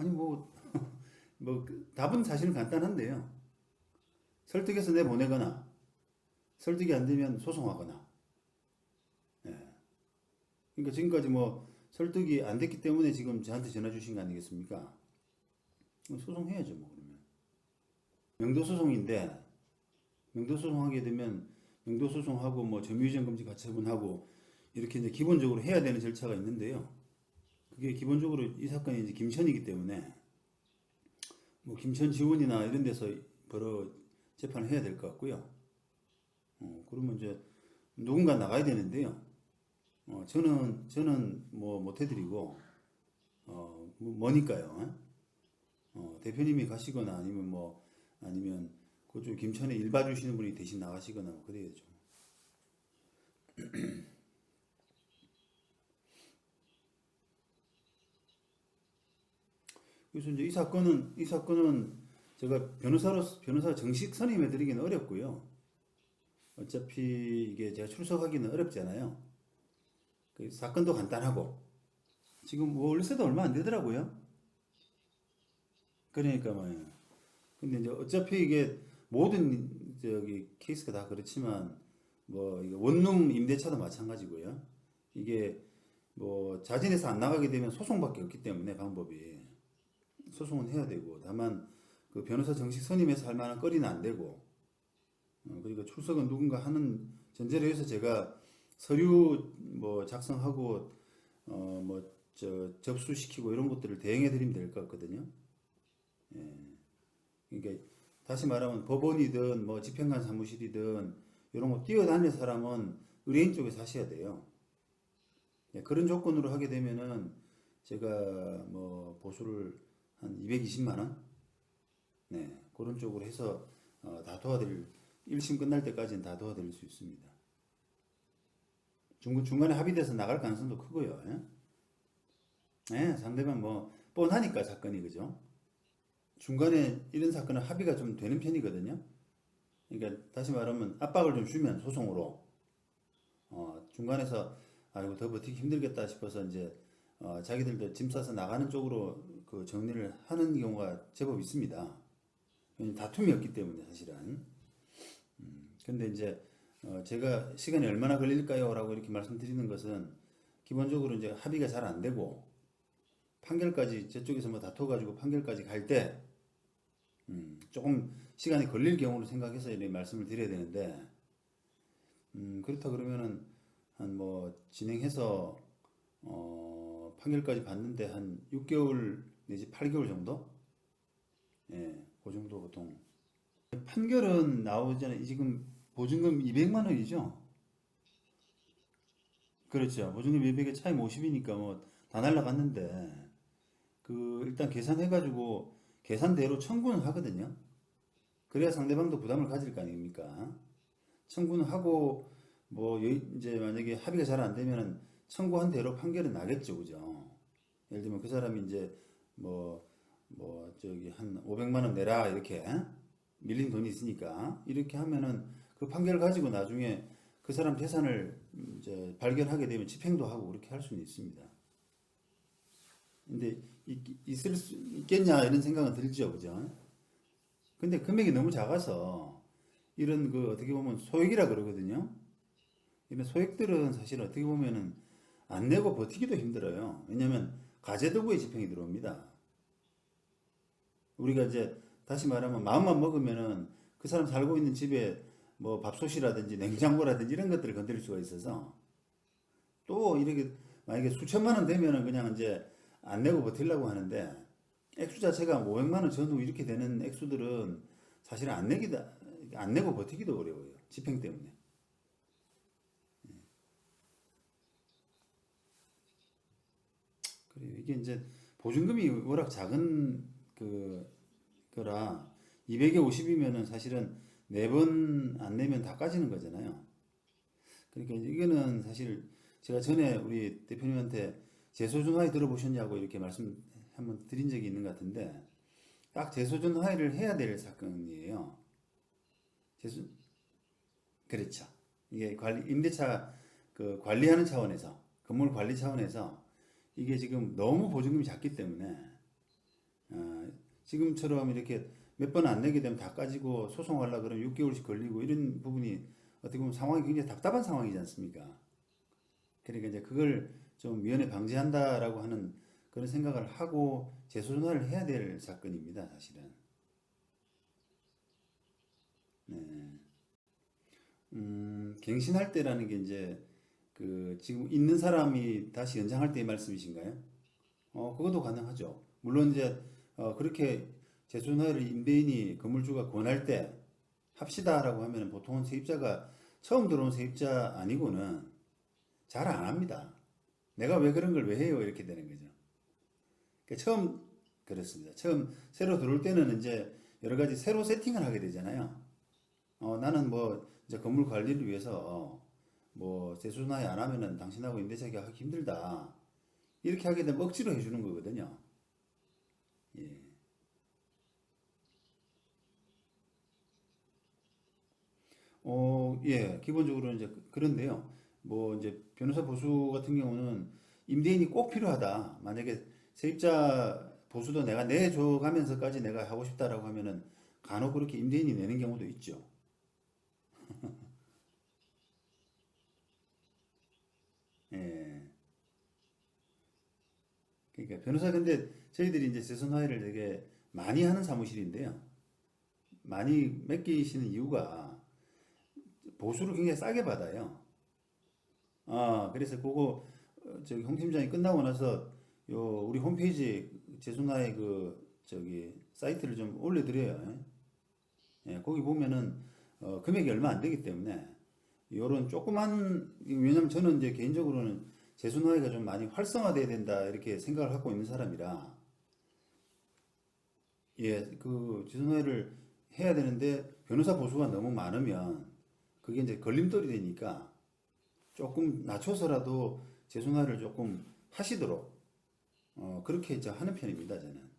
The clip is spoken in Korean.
아니 뭐, 뭐 그, 답은 사실은 간단한데요. 설득해서 내 보내거나 설득이 안 되면 소송하거나. 예. 그러니까 지금까지 뭐 설득이 안 됐기 때문에 지금 저한테 전화 주신 거 아니겠습니까? 소송해야죠 뭐 그러면. 명도 소송인데 명도 소송하게 되면 명도 소송하고 뭐 점유유전 금지 가처분하고 이렇게 이제 기본적으로 해야 되는 절차가 있는데요. 그게 기본적으로 이 사건이 이제 김천이기 때문에 뭐 김천 지원이나 이런 데서 벌어 재판을 해야 될 것 같고요. 어, 그러면 이제 누군가 나가야 되는데요. 어, 저는 저는 뭐 못 해드리고 어, 뭐- 뭐니까요. 어, 대표님이 가시거나 아니면 뭐 아니면 그쪽 김천에 일 봐주시는 분이 대신 나가시거나 뭐 그래야죠. 그래서 이제 이 사건은 이 사건은 제가 변호사로 변호사 정식 선임해 드리기는 어렵고요. 어차피 이게 제가 출석하기는 어렵잖아요. 그 사건도 간단하고 지금 뭐 월세도 얼마 안 되더라고요. 그러니까 뭐예요. 근데 이제 어차피 이게 모든 저기 케이스가 다 그렇지만 뭐 원룸 임대차도 마찬가지고요. 이게 뭐 자진해서 안 나가게 되면 소송밖에 없기 때문에 방법이 소송은 해야 되고 다만 그 변호사 정식 선임해서 할 만한 거리는 안 되고 어, 그러니까 출석은 누군가 하는 전제로 해서 제가 서류 뭐 작성하고 어 뭐 저 접수시키고 이런 것들을 대행해 드리면 될 것 같거든요. 예. 그러니까 다시 말하면 법원이든 뭐 집행관 사무실이든 이런 거 뛰어다니는 사람은 의뢰인 쪽에서 하셔야 돼요. 예, 그런 조건으로 하게 되면은 제가 뭐 보수를 한 220만 원, 네 그런 쪽으로 해서 어, 다 도와드릴 1심 끝날 때까지는 다 도와드릴 수 있습니다. 중간 중간에 합의돼서 나갈 가능성도 크고요. 예? 예, 상대방 뭐 뻔하니까 사건이 그죠? 중간에 이런 사건은 합의가 좀 되는 편이거든요. 그러니까 다시 말하면 압박을 좀 주면 소송으로 어, 중간에서 아이고 더 버티기 힘들겠다 싶어서 이제 어, 자기들도 짐 싸서 나가는 쪽으로 그 정리를 하는 경우가 제법 있습니다. 다툼이 없기 때문에 사실은. 음, 근데 이제 어, 제가 시간이 얼마나 걸릴까요?라고 이렇게 말씀드리는 것은 기본적으로 이제 합의가 잘 안 되고 판결까지 저쪽에서 뭐 다퉈가지고 판결까지 갈때 음, 조금 시간이 걸릴 경우를 생각해서 이렇게 말씀을 드려야 되는데 음, 그렇다 그러면은 한 뭐 진행해서 어, 판결까지 봤는데 한 6개월 내지 8개월 정도? 예, 그 정도 보통. 판결은 나오잖아요. 지금 보증금 200만 원이죠? 그렇죠. 보증금 200에 차임 50이니까 뭐 다 날라갔는데 그 일단 계산해가지고 계산대로 청구는 하거든요. 그래야 상대방도 부담을 가질 거 아닙니까? 청구는 하고 뭐 여- 이제 만약에 합의가 잘 안 되면은 청구한 대로 판결은 나겠죠, 그죠? 예를 들면 그 사람이 이제 뭐 뭐 저기 한 500만 원 내라 이렇게 밀린 돈이 있으니까 이렇게 하면은 그 판결을 가지고 나중에 그 사람 재산을 이제 발견하게 되면 집행도 하고 그렇게 할 수는 있습니다. 근데 있, 있을 수 있겠냐 이런 생각은 들죠, 그죠? 근데 금액이 너무 작아서 이런 그 어떻게 보면 소액이라 그러거든요. 이런 소액들은 사실 어떻게 보면은 안 내고 버티기도 힘들어요. 왜냐면 가재도구에 집행이 들어옵니다. 우리가 이제 다시 말하면 마음만 먹으면은 그 사람 살고 있는 집에 뭐 밥솥이라든지 냉장고라든지 이런 것들을 건드릴 수가 있어서 또 이렇게 만약에 수천만 원 되면은 그냥 이제 안 내고 버틸라고 하는데 액수 자체가 500만 원 전후 이렇게 되는 액수들은 사실 안 내기다 안 내고 버티기도 어려워요. 집행 때문에. 그래요. 이게 이제 보증금이 워낙 작은 그 거라 200에 50이면은 사실은 네 번 안 내면 다 까지는 거잖아요. 그러니까 이거는 사실 제가 전에 우리 대표님한테 재소준 하에 들어보셨냐고 이렇게 말씀 한번 드린 적이 있는 것 같은데 딱 재소준 하에를 해야 될 사건이에요. 재소 그렇죠. 이게 관리 임대차 그 관리하는 차원에서 건물 관리 차원에서 이게 지금 너무 보증금이 작기 때문에 어, 지금처럼 이렇게 몇 번 안 내게 되면 다 까지고 소송하려 그러면 6개월씩 걸리고 이런 부분이 어떻게 보면 상황이 굉장히 답답한 상황이지 않습니까? 그러니까 이제 그걸 좀 미연에 방지한다라고 하는 그런 생각을 하고 재소전화를 해야 될 사건입니다, 사실은. 네. 음, 갱신할 때라는 게 이제 그 지금 있는 사람이 다시 연장할 때의 말씀이신가요? 어, 그것도 가능하죠. 물론 이제 어, 그렇게 재소전화를 임대인이 건물주가 권할 때 합시다라고 하면 보통은 세입자가 처음 들어온 세입자 아니고는 잘 안 합니다. 내가 왜 그런 걸 왜 해요? 이렇게 되는 거죠. 그러니까 처음 그렇습니다. 처음 새로 들어올 때는 이제 여러 가지 새로 세팅을 하게 되잖아요. 어, 나는 뭐 이제 건물 관리를 위해서 뭐 재소전화에 안 하면은 당신하고 임대차 계약하기 힘들다. 이렇게 하게 되면 억지로 해주는 거거든요. 예. 어, 예, 기본적으로 이제 그- 그런데요. 뭐 이제 변호사 보수 같은 경우는 임대인이 꼭 필요하다. 만약에 세입자 보수도 내가 내줘 가면서까지 내가 하고 싶다라고 하면은 간혹 그렇게 임대인이 내는 경우도 있죠. 예. 그러니까 변호사 근데 저희들이 이제 재선 화해를 되게 많이 하는 사무실인데요. 많이 맡기시는 이유가 보수를 굉장히 싸게 받아요. 아, 그래서 그거 어, 저기 홍 팀장이 끝나고 나서 요 우리 홈페이지 재순화의 그 저기 사이트를 좀 올려드려요. 예, 거기 보면은 어, 금액이 얼마 안 되기 때문에 요런 조그만 왜냐면 저는 이제 개인적으로는 재순화가 좀 많이 활성화돼야 된다 이렇게 생각을 하고 있는 사람이라 예, 그 재순화를 해야 되는데 변호사 보수가 너무 많으면 그게 이제 걸림돌이 되니까 조금 낮춰서라도 재순화를 조금 하시도록 어, 그렇게 이제 하는 편입니다, 저는.